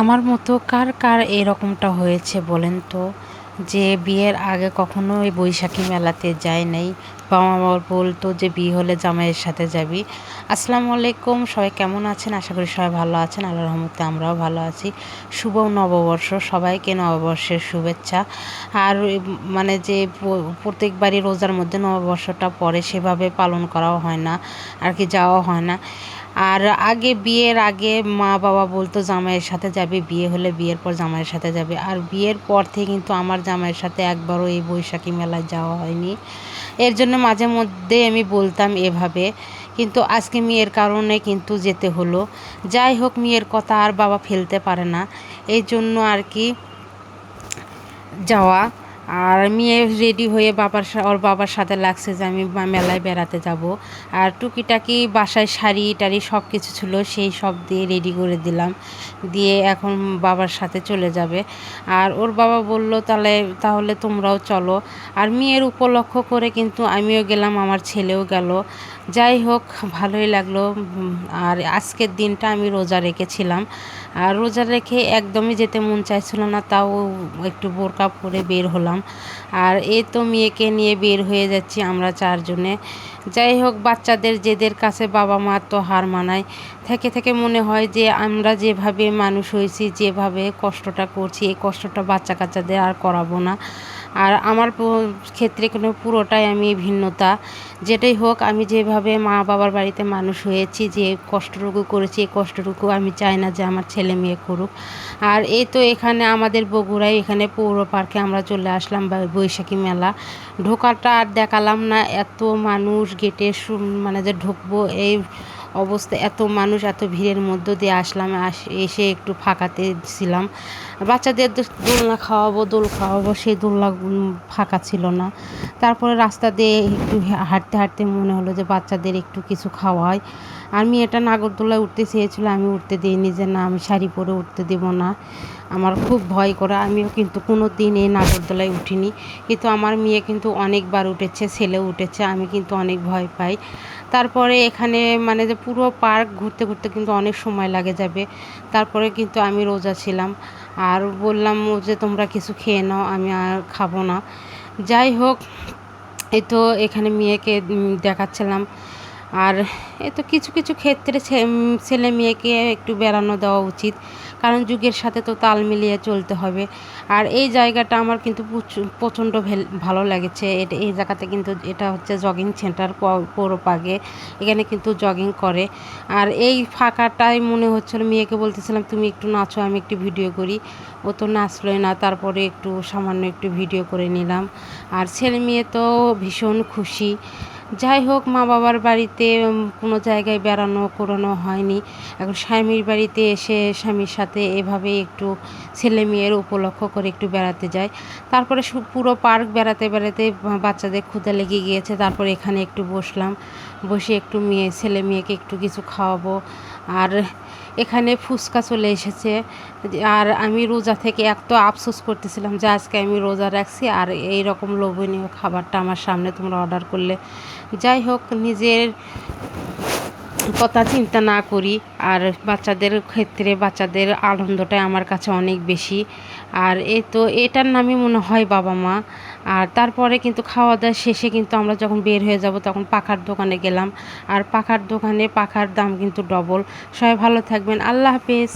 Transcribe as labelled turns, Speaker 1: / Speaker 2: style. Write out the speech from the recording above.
Speaker 1: আমার মতো কার কার এরকমটা হয়েছে বলেন তো? যে বিয়ের আগে কখনো ওই বৈশাখী মেলাতে যায় নাই। বাবা মা বলতো যে বিয়ে হলে জামাইয়ের সাথে যাবি। আসসালামু আলাইকুম, সবাই কেমন আছেন? আশা করি সবাই ভালো আছেন। আল্লাহ রহমতে আমরাও ভালো আছি। শুভ নববর্ষ, সবাইকে নববর্ষের শুভেচ্ছা। আর মানে যে প্রত্যেকবারই রোজার মধ্যে নববর্ষটা পরে সেভাবে পালন করাও হয় না। আর কি যাওয়া হয় না। আর আগে বিয়ের আগে মা বাবা বলতো জামাইয়ের সাথে যাবে, বিয়ে হলে বিয়ের পর জামাইয়ের সাথে যাবে। আর বিয়ের পর থেকে কিন্তু আমার জামাইয়ের সাথে একবারও এই বৈশাখী মেলায় যাওয়া হয়নি। এর জন্য মাঝে মধ্যে আমি বলতাম এভাবে। কিন্তু আজকে মেয়ের কারণে কিন্তু যেতে হলো। যাই হোক, মেয়ের কথা আর বাবা ফেলতে পারে না। এই জন্য আর কি যাওয়া। আর মেয়ে রেডি হয়ে বাবার ওর বাবার সাথে লাগছে যে আমি মেলায় বেড়াতে যাব। আর টুকিটাকি বাসায় শাড়ি টাড়ি সব কিছু ছিল, সেই সব দিয়ে রেডি করে দিলাম। দিয়ে এখন বাবার সাথে চলে যাবে। আর ওর বাবা বলল, তাহলে তাহলে তোমরাও চলো। আর মেয়ের উপলক্ষ করে কিন্তু আমিও গেলাম, আমার ছেলেও গেল। যাই হোক, ভালোই লাগল। আর আজকের দিনটা আমি রোজা রেখেছিলাম। আর রোজা রেখে একদমই যেতে মন চাইছিল না, তাও একটু বোরকা পরে বের হলাম। আর এ তো মেয়েকে নিয়ে বের হয়ে যাচ্ছি আমরা চারজনে। যাই হোক, বাচ্চাদের, যেদের কাছে বাবা মা তো হার মানায়, থেকে থেকে মনে হয় যে আমরা যেভাবে মানুষ হয়েছি, যেভাবে কষ্টটা করছি, এই কষ্টটা বাচ্চা কাচ্চাদের আর করাবো না। আর আমার ক্ষেত্রে কোনো পুরোটাই আমি ভিন্নতা। যেটাই হোক, আমি যেভাবে মা বাবার বাড়িতে মানুষ হয়েছি, যে কষ্টটুকু করেছি, এই কষ্টটুকু আমি চাই না যে আমার ছেলে মেয়ে করুক। আর এই তো এখানে আমাদের বগুড়ায়, এখানে পৌর পার্কে আমরা চলে আসলাম বৈশাখী মেলা। ঢোকাটা আর দেখালাম না, এত মানুষ গেটে মানে যে ঢুকবো, এই অবস্থা, এত মানুষ, এত ভিড়ের মধ্য দিয়ে আসলাম এসে একটু ফাঁকাতে ছিলাম। বাচ্চাদের দোলনা খাওয়াবো, দোল খাওয়াবো সেই দোলনা ফাঁকা ছিল না। তারপরে রাস্তা দিয়ে একটু হাঁটতে হাঁটতে মনে হলো যে বাচ্চাদের একটু কিছু খাওয়াই। আর মেয়েটা নাগরদোলায় উঠতে চেয়েছিল, আমি উঠতে দিইনি যে না, আমি শাড়ি পরে উঠতে দেব না। আমার খুব ভয় করে, আমিও কিন্তু কোনো দিন এই নাগরদোলায় উঠিনি। কিন্তু আমার মেয়ে কিন্তু অনেকবার উঠেছে, ছেলেও উঠেছে, আমি কিন্তু অনেক ভয় পাই। তারপরে এখানে মানে যে পুরো পার্ক ঘুরতে ঘুরতে কিন্তু অনেক সময় লাগে যাবে। তারপরে কিন্তু আমি রোজা ছিলাম। আর বললাম যে তোমরা কিছু খেয়ে নাও, আমি আর খাব না। যাই হোক, এই তো এখানে মেয়েকে দেখাচ্ছিলাম। আর এ তো কিছু কিছু ক্ষেত্রে ছেলে মেয়েকে একটু বেড়ানো দেওয়া উচিত। কারণ যুগের সাথে তো তাল মিলিয়ে চলতে হবে। আর এই জায়গাটা আমার কিন্তু প্রচণ্ড ভালো লেগেছে। এটা এই জায়গাতে কিন্তু এটা হচ্ছে জগিং সেন্টার পৌরপাগে। এখানে কিন্তু জগিং করে। আর এই ফাঁকাটাই মনে হচ্ছিল, মেয়েকে বলতেছিলাম, তুমি একটু নাচো, আমি একটু ভিডিও করি। ও তো নাচলোই না, তারপরে একটু সামান্য একটু ভিডিও করে নিলাম। আর ছেলে মেয়ে তো ভীষণ খুশি। যাই হোক, মা বাবার বাড়িতে কোনো জায়গায় বেড়ানো করানো হয়নি। এখন স্বামীর বাড়িতে এসে স্বামীর সাথে এভাবে একটু ছেলে মেয়ের উপলক্ষ করে একটু বেড়াতে যায়। তারপরে পুরো পার্ক বেড়াতে বেড়াতে বাচ্চাদের ক্ষুদা লেগে গিয়েছে। তারপরে এখানে একটু বসলাম। বসে একটু মেয়ে, ছেলে মেয়েকে একটু কিছু খাওয়াবো। আর এখানে ফুচকা চলে এসেছে। আর আমি রোজা থেকে এক তো আফসোস করতেছিলাম যে আজকে আমি রোজা রাখছি আর এই রকম লোভনীয় খাবারটা আমার সামনে তোমরা অর্ডার করলে। যাই হোক, নিজের কথা চিন্তা না করি। আর বাচ্চাদের ক্ষেত্রে বাচ্চাদের আনন্দটাই আমার কাছে অনেক বেশি। আর এ তো এটার নামই মনে হয় বাবা মা। আর তারপরে কিন্তু খাওয়া দাওয়া শেষে কিন্তু আমরা যখন বের হয়ে যাব তখন পাখার দোকানে গেলাম। আর পাখার দোকানে পাখার দাম কিন্তু ডবল সবাই ভালো থাকবেন। আল্লাহ হাফেজ।